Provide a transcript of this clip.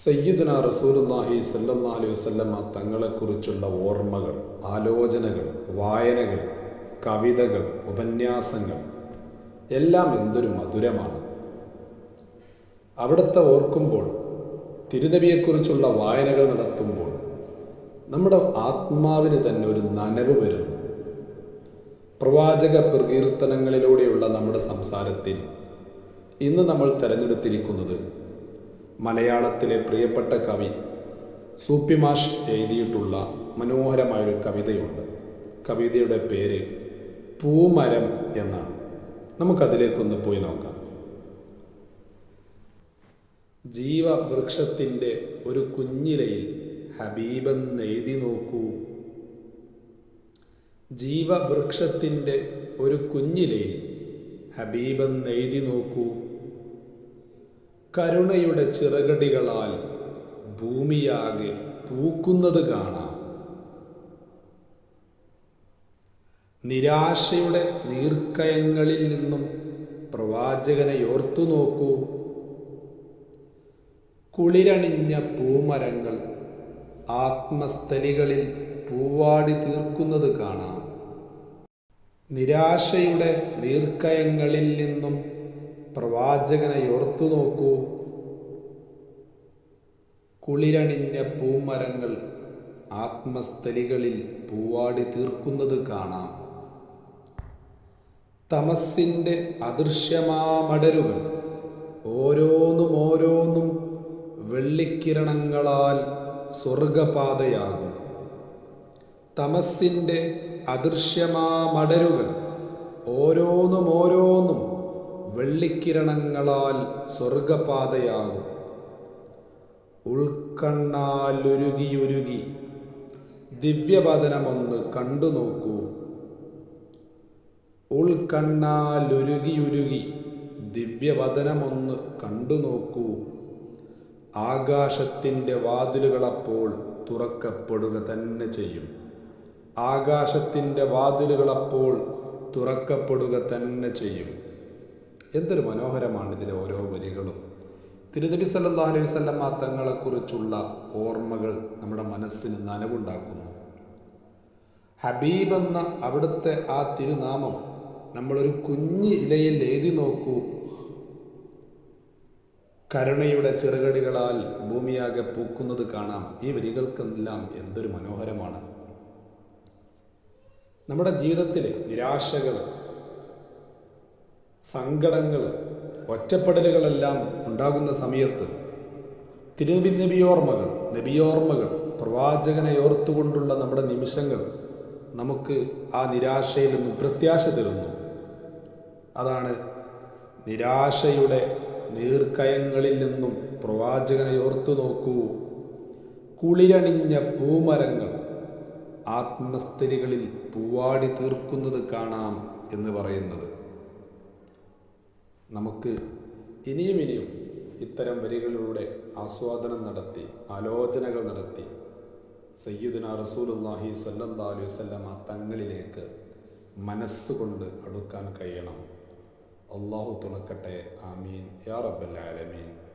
സയ്യിദുന റസൂലുല്ലാഹി സല്ലല്ലാഹു അലൈഹി വസല്ലമ തങ്ങളെക്കുറിച്ചുള്ള ഓർമ്മകൾ ആലോചനകൾ വായനകൾ കവിതകൾ ഉപന്യാസങ്ങൾ എല്ലാം എന്തൊരു മധുരമാണ്. അവിടുത്തെ ഓർക്കുമ്പോൾ തിരുനബിയെക്കുറിച്ചുള്ള വായനകൾ നടത്തുമ്പോൾ നമ്മുടെ ആത്മാവിന് തന്നെ ഒരു നനവ് വരുന്നു. പ്രവാചക പ്രകീർത്തനങ്ങളിലൂടെയുള്ള നമ്മുടെ സംസാരത്തിൽ ഇന്ന് നമ്മൾ തിരഞ്ഞെടുത്തിരിക്കുന്നത് മലയാളത്തിലെ പ്രിയപ്പെട്ട കവി സൂപ്പിമാഷ് എഴുതിയിട്ടുള്ള മനോഹരമായൊരു കവിതയുണ്ട്. കവിതയുടെ പേര് പൂമരം എന്നാണ്. നമുക്കതിലേക്കൊന്ന് പോയി നോക്കാം. ജീവവൃക്ഷത്തിന്റെ ഒരു കുഞ്ഞിലയിൽ ഹബീബെന്ന് എഴുതി നോക്കൂ. ജീവവൃക്ഷത്തിന്റെ ഒരു കുഞ്ഞിലയിൽ ഹബീബെന്ന് എഴുതി നോക്കൂ. കരുണയുടെ ചിറകടികളാൽ ഭൂമിയാകെ പൂക്കുന്നത് കാണാം. നിരാശയുടെ നീർക്കയങ്ങളിൽ നിന്നും പ്രവാചകനെ ഓർത്തു നോക്കൂ. കുളിരണിഞ്ഞ പൂമരങ്ങൾ ആത്മസ്ഥലികളിൽ പൂവാടി തീർക്കുന്നത് കാണാം. നിരാശയുടെ നീർക്കയങ്ങളിൽ നിന്നും പ്രവാചകനെ ഓർത്തു നോക്കൂ. കുളിരണിഞ്ഞ പൂമരങ്ങൾ ആത്മസ്ഥലികളിൽ പൂവാടി തീർക്കുന്നത് കാണാം. തമസിന്റെ അദൃശ്യമാമടരുകൾ ഓരോന്നും ഓരോന്നും വെള്ളിക്കിരണങ്ങളാൽ സ്വർഗപാതയാകും. തമസിന്റെ അദൃശ്യമാമടരുകൾ ഓരോന്നും ഓരോന്നും വെള്ളിക്കിരണങ്ങളാൽ സ്വർഗപാതയാകും ഉൾക്കണ്ണാലുരുകിയുരുകി ദിവ്യവദനമൊന്ന് കണ്ടു നോക്കൂ ഉൾക്കണ്ണാലുരുകിയുരുകി ദിവ്യവദനമൊന്ന് കണ്ടു നോക്കൂ ആകാശത്തിന്റെ വാതിലുകളപ്പോൾ തുറക്കപ്പെടുക തന്നെ ചെയ്യും. ആകാശത്തിന്റെ വാതിലുകളപ്പോൾ തുറക്കപ്പെടുക തന്നെ ചെയ്യും. എന്തൊരു മനോഹരമാണ് ഇതിലെ ഓരോ വരികളും. തിരുനബി സല്ലാ അലൈഹി വസല്ലമ തങ്ങളെക്കുറിച്ചുള്ള ഓർമ്മകൾ നമ്മുടെ മനസ്സിന് നനവുണ്ടാക്കുന്നു. ഹബീബ് എന്ന അവിടുത്തെ ആ തിരുനാമം നമ്മളൊരു കുഞ്ഞ് ഇലയിൽ എഴുതി നോക്കൂ. കരുണയുടെ ചെറുകടികളാൽ ഭൂമിയാകെ പൂക്കുന്നത് കാണാം. ഈ വരികൾക്കെല്ലാം എന്തൊരു മനോഹരമാണ്. നമ്മുടെ ജീവിതത്തിലെ നിരാശകൾ സങ്കടങ്ങൾ ഒറ്റപ്പെടലുകളെല്ലാം ഉണ്ടാകുന്ന സമയത്ത് തിരുനബി നബിയോർമ്മകൾ നബിയോർമ്മകൾ പ്രവാചകനെ ഓർത്തുകൊണ്ടുള്ള നമ്മുടെ നിമിഷങ്ങൾ നമുക്ക് ആ നിരാശയിൽ നിന്നും പ്രത്യാശ തരുന്നു. അതാണ് നിരാശയുടെ നീർക്കയങ്ങളിൽ നിന്നും പ്രവാചകനെ ഓർത്തു നോക്കൂ. കുളിരണിഞ്ഞ പൂമരങ്ങൾ ആത്മസ്ഥിതികളിൽ പൂവാടി തീർക്കുന്നത് കാണാം എന്ന് പറയുന്നത്. നമുക്ക് ഇനിയും ഇനിയും ഇത്തരം വരികളിലൂടെ ആസ്വാദനം നടത്തി ആലോചനകൾ നടത്തി സയ്യിദുന റസൂലുല്ലാഹി സല്ലല്ലാഹു അലൈഹി വസല്ലമ തങ്ങളിലേക്ക് മനസ്സുകൊണ്ട് അടുക്കാൻ കഴിയണം. അള്ളാഹു തുണക്കട്ടെ. ആമീൻ. യാ റബ്ബൽ ആലമീൻ.